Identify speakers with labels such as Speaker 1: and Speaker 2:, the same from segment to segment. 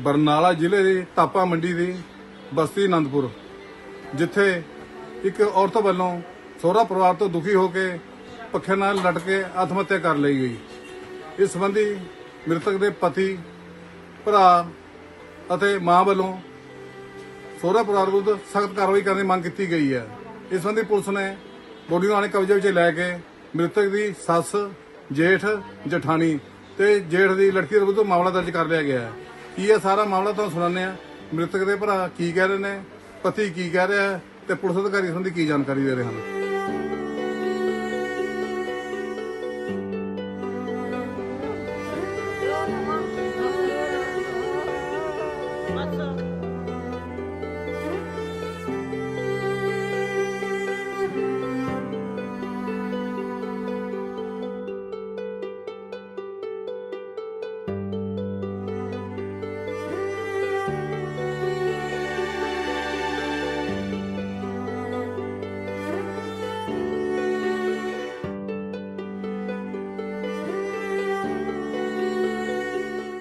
Speaker 1: ਬਰਨਾਲਾ ਜ਼ਿਲ੍ਹੇ ਦੀ ਤਾਪਾ ਮੰਡੀ ਦੀ ਬਸਤੀ ਆਨੰਦਪੁਰ ਜਿੱਥੇ ਇੱਕ ਔਰਤ ਵੱਲੋਂ ਸਹੁਰਾ ਪਰਿਵਾਰ ਤੋਂ ਦੁਖੀ ਹੋ ਕੇ ਪੱਖੇ ਨਾਲ ਲਟ ਕੇ ਆਤਮ ਹੱਤਿਆ ਕਰ ਲਈ ਗਈ। ਇਸ ਸੰਬੰਧੀ ਮ੍ਰਿਤਕ ਦੇ ਪਤੀ, ਭਰਾ ਅਤੇ ਮਾਂ ਵੱਲੋਂ ਸਹੁਰਾ ਪਰਿਵਾਰ ਵਿਰੁੱਧ ਸਖਤ ਕਾਰਵਾਈ ਕਰਨ ਦੀ ਮੰਗ ਕੀਤੀ ਗਈ ਹੈ। ਇਸ ਸੰਬੰਧੀ ਪੁਲਿਸ ਨੇ ਬੋਡੀ ਨੂੰ ਆਣੇ ਕਬਜ਼ੇ ਵਿੱਚ ਲੈ ਕੇ ਮ੍ਰਿਤਕ ਦੀ ਸੱਸ, ਜੇਠ, ਜਠਾਣੀ ਤੇ ਜੇਠ ਦੀ ਲੜਕੀ ਦੇ ਵਿਰੁੱਧ ਮਾਮਲਾ ਦਰਜ ਕਰ ਲਿਆ ਗਿਆ ਹੈ। ਕੀ ਇਹ ਸਾਰਾ ਮਾਮਲਾ ਤੁਹਾਨੂੰ ਸੁਣਾਉਂਦੇ ਆ ਮ੍ਰਿਤਕ ਦੇ ਭਰਾ ਕੀ ਕਹਿ ਰਹੇ ਨੇ, ਪਤੀ ਕੀ ਕਹਿ ਰਿਹਾ ਹੈ ਤੇ ਪੁਲਿਸ ਅਧਿਕਾਰੀ ਇਸ ਸੰਬੰਧੀ ਕੀ ਜਾਣਕਾਰੀ ਦੇ ਰਹੇ ਹਨ?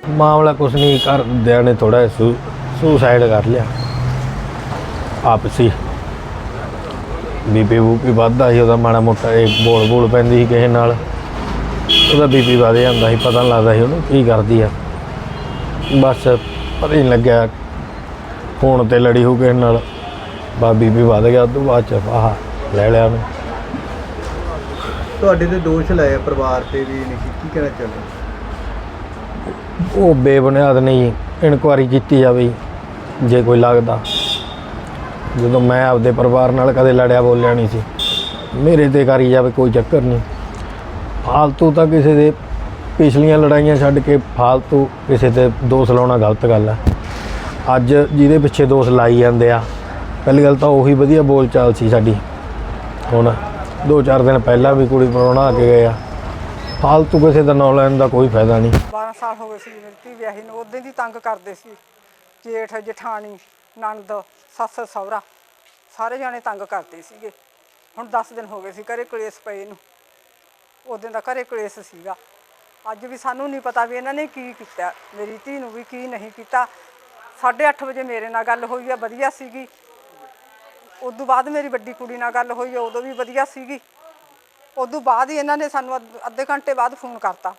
Speaker 2: ਮਾਮਲਾ ਕੁਛ ਨਹੀਂ ਘਰਦਿਆਂ ਨੇ ਥੋੜਾ ਸੁਸਾਈਡ ਕਰ ਲਿਆ। ਆਪਸੀ। ਬੀਪੀ ਬੂਪੀ ਵੱਧਦਾ ਸੀ, ਉਹਦਾ ਮਾੜਾ ਮੋਟਾ ਇਹ ਬੋਲ ਬੋਲ ਪੈਂਦੀ ਸੀ ਕਿਸੇ ਨਾਲ। ਉਹਦਾ ਬੀਪੀ ਵਧ ਜਾਂਦਾ ਸੀ, ਪਤਾ ਨਹੀਂ ਲੱਗਦਾ ਸੀ ਉਹਨੂੰ ਕੀ ਕਰਦੀ ਆ। ਬਸ ਪਤਾ ਹੀ ਨਹੀਂ ਲੱਗਿਆ, ਫੋਨ ਤੇ ਲੜੀ ਹੋ ਕਿਸੇ ਨਾਲ। ਬਾ ਬੀਪੀ ਵੱਧ ਗਿਆ ਤੋਂ ਬਾਅਦ ਚ ਆਹ ਲੈ ਲਿਆ ਉਹਨੂੰ।
Speaker 3: ਤੁਹਾਡੇ ਤੇ ਦੋਸ਼ ਲਾਇਆ ਪਰਿਵਾਰ ਤੇ ਵੀ ਨਹੀਂ ਕੀ ਕਹਿਣਾ ਚਾਹੁੰਦੇ?
Speaker 2: ਉਹ ਬੇਬੁਨਿਆਦ ਨਹੀਂ ਇਨਕੁਆਰੀ ਕੀਤੀ ਜਾਵੇ ਜੀ, ਜੇ ਕੋਈ ਲੱਗਦਾ। ਜਦੋਂ ਮੈਂ ਆਪਦੇ ਪਰਿਵਾਰ ਨਾਲ ਕਦੇ ਲੜਿਆ ਬੋਲਿਆ ਨਹੀਂ ਸੀ। ਮੇਰੇ ਤੇ ਕਰੀ ਜਾਵੇ ਕੋਈ ਚੱਕਰ ਨਹੀਂ। ਫਾਲਤੂ ਤਾਂ ਕਿਸੇ ਦੇ ਪਿਛਲੀਆਂ ਲੜਾਈਆਂ ਛੱਡ ਕੇ ਫਾਲਤੂ ਕਿਸੇ ਤੇ ਦੋਸ਼ ਲਾਉਣਾ ਗਲਤ ਗੱਲ ਹੈ ਅੱਜ ਜਿਹਦੇ ਪਿੱਛੇ ਦੋਸ਼ ਲਾਈ ਜਾਂਦੇ ਆ ਪਹਿਲੀ ਗੱਲ ਤਾਂ ਉਹੀ ਵਧੀਆ ਬੋਲਚਾਲ ਸੀ ਸਾਡੀ। ਹੁਣ ਦੋ ਚਾਰ ਦਿਨ ਪਹਿਲਾਂ ਵੀ ਕੁੜੀ ਪਰੋਣਾ ਆ ਕੇ ਗਏ ਆ। ਫਾਲਤੂ ਕਿਸੇ ਦਾ ਨਾਂ ਲੈਣ ਦਾ ਕੋਈ ਫਾਇਦਾ ਨਹੀਂ।
Speaker 4: 12 ਸਾਲ ਹੋ ਗਏ ਸੀ ਮੇਰੀ ਧੀ ਵਿਆਹੀ ਨੂੰ ਉਦੋਂ ਦੀ ਤੰਗ ਕਰਦੇ ਸੀ। ਜੇਠ, ਜਠਾਣੀ, ਨਣਦ, ਸੱਸ, ਸਹੁਰਾ, ਸਾਰੇ ਜਾਣੇ ਤੰਗ ਕਰਦੇ ਸੀਗੇ। ਹੁਣ 10 ਦਿਨ ਹੋ ਗਏ ਸੀ ਘਰੇ ਕਲੇਸ਼ ਪਏ ਨੂੰ। ਉਦੋਂ ਦਾ ਘਰੇ ਕਲੇਸ਼ ਸੀਗਾ। ਅੱਜ ਵੀ ਸਾਨੂੰ ਨਹੀਂ ਪਤਾ ਵੀ ਇਹਨਾਂ ਨੇ ਕੀ ਕੀਤਾ। ਮੇਰੀ ਧੀ ਨੂੰ ਵੀ ਕੀ ਨਹੀਂ ਕੀਤਾ। 8:30 ਵਜੇ ਮੇਰੇ ਨਾਲ ਗੱਲ ਹੋਈ ਆ, ਵਧੀਆ ਸੀਗੀ। ਉਦੋਂ ਬਾਅਦ ਮੇਰੀ ਵੱਡੀ ਕੁੜੀ ਨਾਲ ਗੱਲ ਹੋਈ ਆ, ਉਦੋਂ ਵੀ ਵਧੀਆ ਸੀਗੀ। ਉਦੋਂ ਬਾਅਦ ਹੀ ਇਹਨਾਂ ਨੇ ਸਾਨੂੰ ਅੱਧ- ਅੱਧੇ ਘੰਟੇ ਬਾਅਦ ਫੋਨ ਕਰਤਾ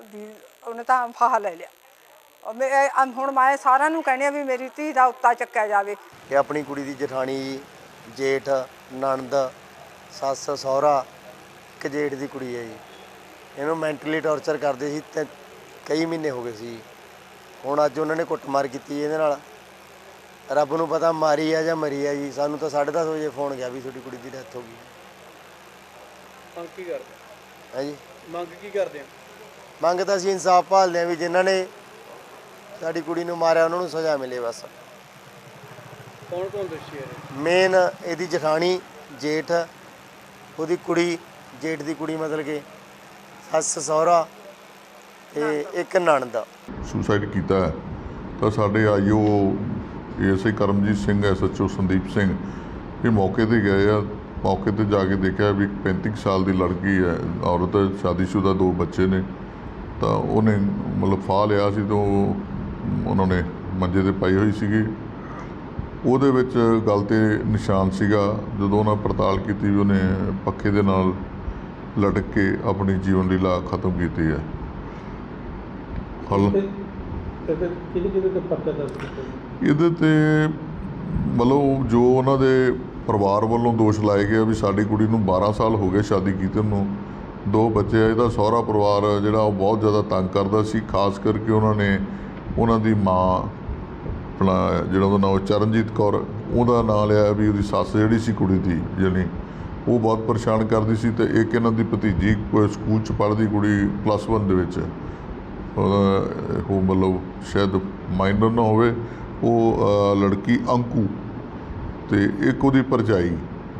Speaker 4: ਵੀ ਉਹਨੇ ਤਾਂ ਫਾਹਾ ਲੈ ਲਿਆ। ਉਹ ਮੈਂ ਇਹ- ਅਮ ਹੁਣ ਮੈਂ ਸਾਰਿਆਂ ਨੂੰ ਕਹਿੰਦੀ ਆ ਵੀ ਮੇਰੀ ਧੀ ਦਾ ਉੱਤਾ ਚੱਕਿਆ ਜਾਵੇ।
Speaker 3: ਕਿ ਆਪਣੀ ਕੁੜੀ ਦੀ ਜਠਾਣੀ ਜੇਠ, ਨਣਦ, ਸੱਸ, ਸਹੁਰਾ ਇੱਕ ਜੇਠ ਦੀ ਕੁੜੀ ਹੈ ਜੀ। ਇਹਨੂੰ ਮੈਂਟਲੀ ਟੌਰਚਰ ਕਰਦੇ ਸੀ ਤੇ ਕਈ ਮਹੀਨੇ ਹੋ ਗਏ ਸੀ। ਹੁਣ ਅੱਜ ਉਹਨਾਂ ਨੇ ਕੁੱਟਮਾਰ ਕੀਤੀ ਇਹਦੇ ਨਾਲ। ਰੱਬ ਨੂੰ ਪਤਾ ਮਾਰੀ ਆ ਜਾਂ ਮਰੀ ਆ ਜੀ। ਸਾਨੂੰ ਤਾਂ 10:30 ਵਜੇ ਫੋਨ ਗਿਆ ਵੀ ਤੁਹਾਡੀ ਕੁੜੀ ਦੀ ਡੈਥ ਹੋ ਗਈ।
Speaker 5: ਮੰਗ ਕੀ ਕਰਦੇ
Speaker 3: ਹੈ? ਜੀ
Speaker 5: ਮੰਗ ਕੀ ਕਰਦੇ ਆ
Speaker 3: ਮੰਗ ਤਾਂ ਅਸੀਂ ਇਨਸਾਫ ਭਾਲਦੇ ਆ ਵੀ ਜਿਨ੍ਹਾਂ ਨੇ ਸਾਡੀ ਕੁੜੀ ਨੂੰ ਮਾਰਿਆ ਉਹਨਾਂ ਨੂੰ ਸਜ਼ਾ ਮਿਲੇ ਬਸ।
Speaker 5: ਕੌਣ ਕੌਣ ਦੋਸ਼ੀ ਹੈ?
Speaker 3: ਮੇਨ ਇਹਦੀ ਜਠਾਣੀ ਜੇਠ ਉਹਦੀ ਕੁੜੀ ਜੇਠ ਦੀ ਕੁੜੀ ਮਤਲਬ ਕਿ ਸੱਸ ਸਹੁਰਾ ਤੇ ਇੱਕ ਨਣਦ
Speaker 6: ਸੁਸਾਈਡ ਕੀਤਾ ਹੈ। ਤਾਂ ਸਾਡੇ IO ASI Karamjit Singh SHO Sandeep Singh ਇਹ ਮੌਕੇ ਤੇ ਗਏ ਆ। ਮੌਕੇ ਤੇ ਜਾ ਕੇ ਦੇਖਿਆ ਵੀ 35 ਕੁ ਸਾਲ ਦੀ ਲੜਕੀ ਹੈ ਔਰਤ ਹੈ, ਸ਼ਾਦੀशुदा ਦੋ ਬੱਚੇ ਨੇ। ਤਾਂ ਉਹਨੇ ਮਤਲਬ ਫਾਹ ਲਿਆ ਸੀ ਤੋਂ ਉਹਨਾਂ ਨੇ ਮੰਜੇ ਤੇ ਪਾਈ ਹੋਈ ਸੀਗੀ। ਉਹਦੇ ਵਿੱਚ ਗਲ ਤੇ ਨਿਸ਼ਾਨ ਸੀਗਾ ਜਦੋਂ ਉਹਨਾਂ ਪੜਤਾਲ ਕੀਤੀ ਵੀ ਉਹਨੇ ਪੱਖੇ ਦੇ ਨਾਲ ਲਟਕ ਕੇ ਆਪਣੀ ਜੀਵਨ ਲੀਲਾ ਖਤਮ ਕੀਤੀ ਹੈ। ਹਲ ਇਹਦੇ ਤੇ ਮਤਲਬ ਜੋ ਉਹਨਾਂ ਦੇ ਪਰਿਵਾਰ ਵੱਲੋਂ ਦੋਸ਼ ਲਾਏ ਗਏ ਵੀ ਸਾਡੀ ਕੁੜੀ ਨੂੰ 12 ਸਾਲ ਹੋ ਗਏ ਸ਼ਾਦੀ ਕੀਤੇ ਨੂੰ। ਦੋ ਬੱਚੇ ਆ, ਇਹਦਾ ਸਹੁਰਾ ਪਰਿਵਾਰ ਜਿਹੜਾ ਉਹ ਬਹੁਤ ਜ਼ਿਆਦਾ ਤੰਗ ਕਰਦਾ ਸੀ, ਖਾਸ ਕਰਕੇ ਉਹਨਾਂ ਨੇ ਉਹਨਾਂ ਦੀ ਮਾਂ, ਆਪਣਾ ਜਿਹੜਾ ਉਹਦਾ ਨਾਮ ਚਰਨਜੀਤ ਕੌਰ, ਉਹਦਾ ਨਾਂ ਲਿਆ ਵੀ ਉਹਦੀ ਸੱਸ ਜਿਹੜੀ ਸੀ ਕੁੜੀ ਦੀ, ਜਾਣੀ ਉਹ ਬਹੁਤ ਪਰੇਸ਼ਾਨ ਕਰਦੀ ਸੀ ਤੇ ਇੱਕ ਇਹਨਾਂ ਦੀ ਭਤੀਜੀ ਕੋਈ ਸਕੂਲ ਚ ਪੜ੍ਹਦੀ ਕੁੜੀ ਪਲੱਸ 1 ਦੇ ਵਿੱਚ। ਉਹ ਮਤਲਬ ਸ਼ਾਇਦ ਮਾਈਨਰ ਨਾ ਹੋਵੇ, ਉਹ ਲੜਕੀ ਅੰਕੂ ਤੇ ਇੱਕ ਉਹਦੀ ਭਰਜਾਈ,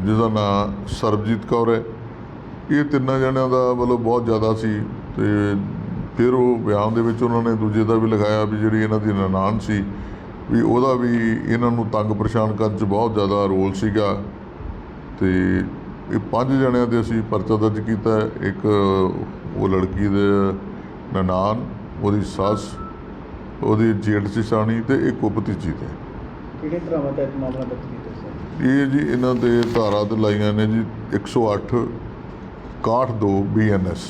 Speaker 6: ਜਿਹਦਾ ਨਾਂ ਸਰਬਜੀਤ ਕੌਰ ਹੈ। ਇਹ ਤਿੰਨਾਂ ਜਣਿਆਂ ਦਾ ਮਤਲਬ ਬਹੁਤ ਜ਼ਿਆਦਾ ਸੀ ਤੇ ਫਿਰ ਉਹ ਬਿਆਨ ਦੇ ਵਿੱਚ ਉਹਨਾਂ ਨੇ ਦੂਜੇ ਦਾ ਵੀ ਲਗਾਇਆ ਵੀ ਜਿਹੜੀ ਇਹਨਾਂ ਦੀ ਨਨਾਣ ਸੀ, ਵੀ ਉਹਦਾ ਵੀ ਇਹਨਾਂ ਨੂੰ ਤੰਗ ਪਰੇਸ਼ਾਨ ਕਰਨ 'ਚ ਬਹੁਤ ਜ਼ਿਆਦਾ ਰੋਲ ਸੀਗਾ। ਤੇ ਇਹ ਪੰਜ ਜਣਿਆਂ ਦੇ ਅਸੀਂ ਪਰਚਾ ਦਰਜ ਕੀਤਾ। ਇੱਕ ਉਹ ਲੜਕੀ ਦੇ ਨਨਾਨ ਉਹਦੀ ਸੱਸ, ਉਹਦੀ ਜੇਠ ਸਿਸਾਣੀ ਤੇ ਇੱਕ ਉਪਤੀਜੀ ਤੇ
Speaker 7: ਕਿਹੜੇ ਧਰਾਵਾਂ ਤਹਿਤ ਮਾਮਲਾ ਦਰਜ
Speaker 6: ਇਹ ਜੀ ਇਹਨਾਂ ਦੇ ਧਾਰਾ ਤੇ ਲਾਈਆਂ ਨੇ ਜੀ 108 62 ਬੀਐਨਐਸ